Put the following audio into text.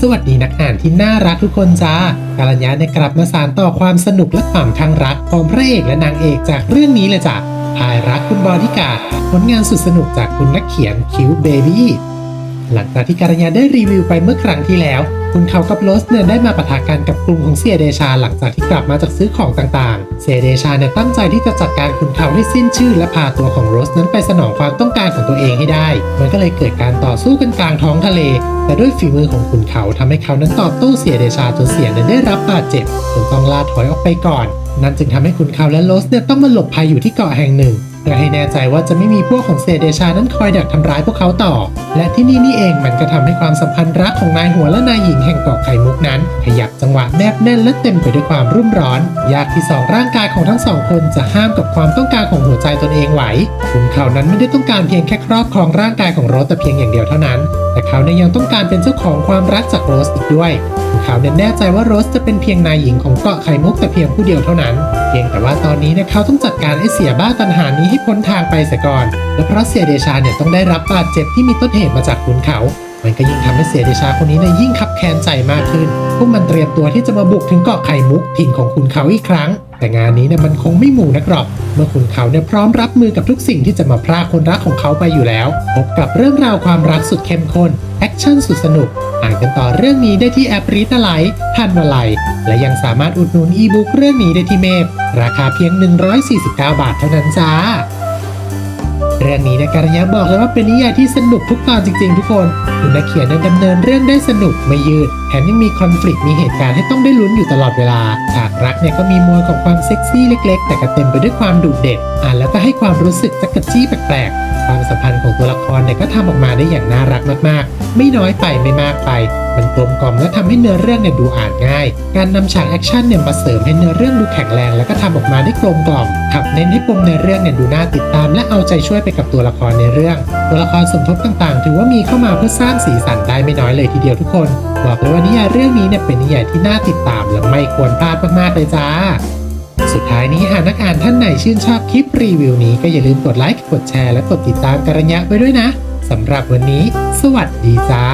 สวัสดีนักอ่านที่น่ารักทุกคนจ้าการัญญาได้กลับมาสารต่อความสนุกและความทั้งรักของพระเอกและนางเอกจากเรื่องนี้เลยจ้ะพายรักคุณบอดี้การ์ดผลงานสุดสนุกจากคุณนักเขียนคิวเบบี้ หลังจากที่การัญญาได้รีวิวไปเมื่อครั้งที่แล้ว คุณเขากับโรสเนี่ยได้มาปะทะกันกับกลุ่มของเสียเดชาหลังจากที่กลับมาจากซื้อของต่างๆ เสียเดชาเนี่ยตั้งใจที่จะจัดการคุณเขาให้สิ้นชื่อ และพาตัวของโรสนั้นไปสนองความต้องการของตัวเองให้ได้ มันก็เลยเกิดการต่อสู้กันกลางท้องทะเล แต่ด้วยฝีมือของคุณเขาทำให้เขานั้นตอบโต้เสียเดชาจนเสียนั้นได้รับบาดเจ็บจนต้องลาถอยออกไปก่อน นั่นจึงทำให้คุณเขาและโรสเนี่ยต้องมาหลบภัยอยู่ที่เกาะแห่งหนึ่ง เพื่อให้แน่ใจว่าจะไม่มีพวกของเซเดชานั้นคอยดักทำร้ายพวกเขาต่อ และที่นี่นี่เองมันก็ทำให้ความสัมพันธ์รักของนายหัวและนายหญิงแห่งเกาะไข่มุกนั้น ขยับจังหวะแนบแน่นและเต็มไปด้วยความรุ่มร้อน ยากที่สองร่างกายของทั้งสองคนจะห้ามกับความต้องการของหัวใจตนเองไหวคุณเขานั้นไม่ได้ต้องการเพียงแค่ครอบครองร่างกายของโรสแต่เพียงอย่างเดียวเท่านั้น แต่เขาเนี่ยยังต้องการเป็นเจ้าของความรักจากโรสอีกด้วยคุณเขาเนี่ยแน่ใจว่าโรสจะเป็นเพียงนายหญิงของเกาะไข่มุกแต่เพียงผู้เดียวเท่านั้น เพียงแต่ว่าตอนนี้เนี่ยเขาต้องจัดการไอ้เสียบ้าตันหานี้ให้พ้นทางไปเสียก่อน และเพราะเสียเดชาเนี่ยต้องได้รับบาดเจ็บที่มีต้นเหตุมาจากขุนเขา มันก็ยิ่งทำให้เสียเดชาคนนี้เนี่ยยิ่งขับแค้นใจมากขึ้น พวกมันเตรียมตัวที่จะมาบุกถึงเกาะไข่มุกถิ่นของขุนเขาอีกครั้ง แต่งานนี้เนี่ยมันคงไม่หมู่นักหรอก เมื่อคุณเขาเนี่ยพร้อมรับมือกับทุกสิ่งที่จะมาพรากคนรักของเขาไปอยู่แล้ว พบกับเรื่องราวความรักสุดเข้มข้นแอคชั่นสุดสนุก อ่านกันต่อเรื่องนี้ได้ที่แอปรีตาไลทันวลัย และยังสามารถอุดหนุนอีบุ๊กเรื่องนี้ได้ที่เมพราคาเพียง 149 บาทเท่านั้นจ้า เรื่องนี้นะการยะบอกเลยว่าเป็นนิยายที่สนุกทุกตอนจริง ๆ ทุกคนคุณนักเขียนนั้นดำเนินเรื่องได้สนุกไม่ยืดแถมยังมีคอน FLICT มีเหตุการณ์ให้ต้องได้ลุ้นอยู่ตลอดเวลาฉากรักเนี่ยก็มีมวลของความเซ็กซี่เล็ก ๆ แต่ก็เต็มไปด้วยความดุเด็ดอ่านแล้วก็ให้ความรู้สึกจักรจี้แปลกๆความสัมพันธ์ของตัวละครเนี่ยก็ทำออกมาได้อย่างน่ารักมากๆ ไม่น้อยไปไม่มากไป มันกลมกล่อมและทำให้เนื้อเรื่องเนี่ยดูอ่านง่าย การนำฉากแอคชั่นเนี่ยมาเสริมให้เนื้อเรื่องดูแข็งแรง แล้วก็ทำออกมาได้กลมกล่อมขับเน้นให้ปมในเรื่องเนี่ยดูน่าติดตาม และเอาใจช่วยไปกับตัวละครในเรื่อง ตัวละครสมทบต่างๆ ถือว่ามีเข้ามาเพื่อสร้างสีสันได้ไม่น้อยเลยทีเดียวทุกคน บอกเลยว่านิยายเรื่องนี้เนี่ยเป็นนิยายที่น่าติดตามและไม่ควรพลาดมากๆเลยจ้าสุดท้ายนี้หากนักอ่านท่านไหนชื่นชอบคลิปรีวิวนี้ก็อย่าลืมกดไลค์กดแชร์และกดติดตามกัญญะไว้ด้วยนะสำหรับวันนี้ สวัสดีจ้า